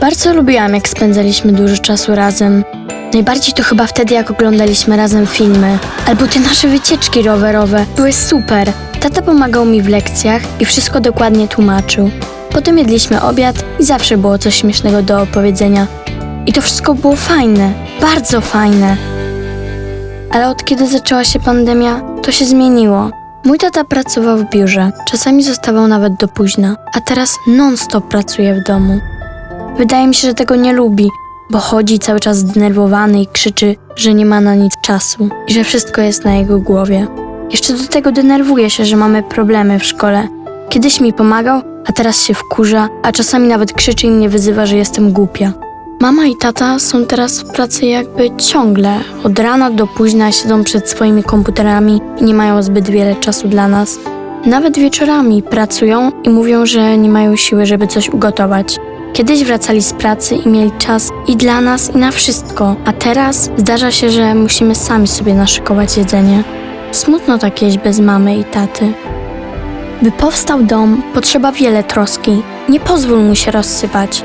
Bardzo lubiłam, jak spędzaliśmy dużo czasu razem. Najbardziej to chyba wtedy, jak oglądaliśmy razem filmy. Albo te nasze wycieczki rowerowe. Były super. Tata pomagał mi w lekcjach i wszystko dokładnie tłumaczył. Potem jedliśmy obiad i zawsze było coś śmiesznego do opowiedzenia. I to wszystko było fajne. Bardzo fajne. Ale od kiedy zaczęła się pandemia, to się zmieniło. Mój tata pracował w biurze, czasami zostawał nawet do późna, a teraz non-stop pracuje w domu. Wydaje mi się, że tego nie lubi, bo chodzi cały czas zdenerwowany i krzyczy, że nie ma na nic czasu i że wszystko jest na jego głowie. Jeszcze do tego denerwuje się, że mamy problemy w szkole. Kiedyś mi pomagał, a teraz się wkurza, a czasami nawet krzyczy i mnie wyzywa, że jestem głupia. Mama i tata są teraz w pracy jakby ciągle. Od rana do późna siedzą przed swoimi komputerami i nie mają zbyt wiele czasu dla nas. Nawet wieczorami pracują i mówią, że nie mają siły, żeby coś ugotować. Kiedyś wracali z pracy i mieli czas i dla nas, i na wszystko, a teraz zdarza się, że musimy sami sobie naszykować jedzenie. Smutno tak jeść bez mamy i taty. By powstał dom, potrzeba wiele troski. Nie pozwól mu się rozsypać.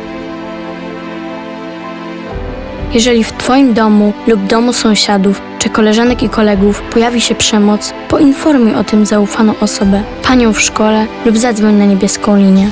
Jeżeli w Twoim domu lub domu sąsiadów czy koleżanek i kolegów pojawi się przemoc, poinformuj o tym zaufaną osobę, panią w szkole lub zadzwoń na niebieską linię.